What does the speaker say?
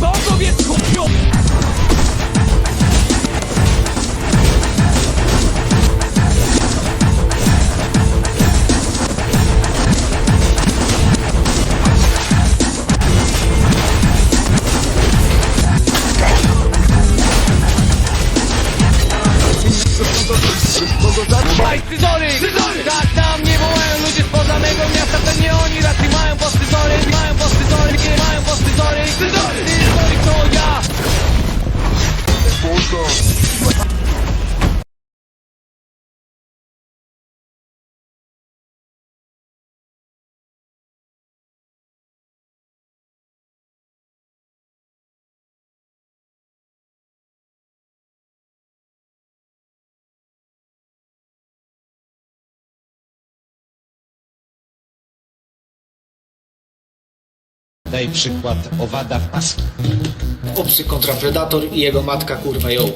bogowiec kupił! Scyzory! Tak na mnie wołają ludzie spoza mego miasta To nie oni raczej mają postyzory Daj przykład owada w paski. Obcy kontra Predator i jego matka kurwa ją.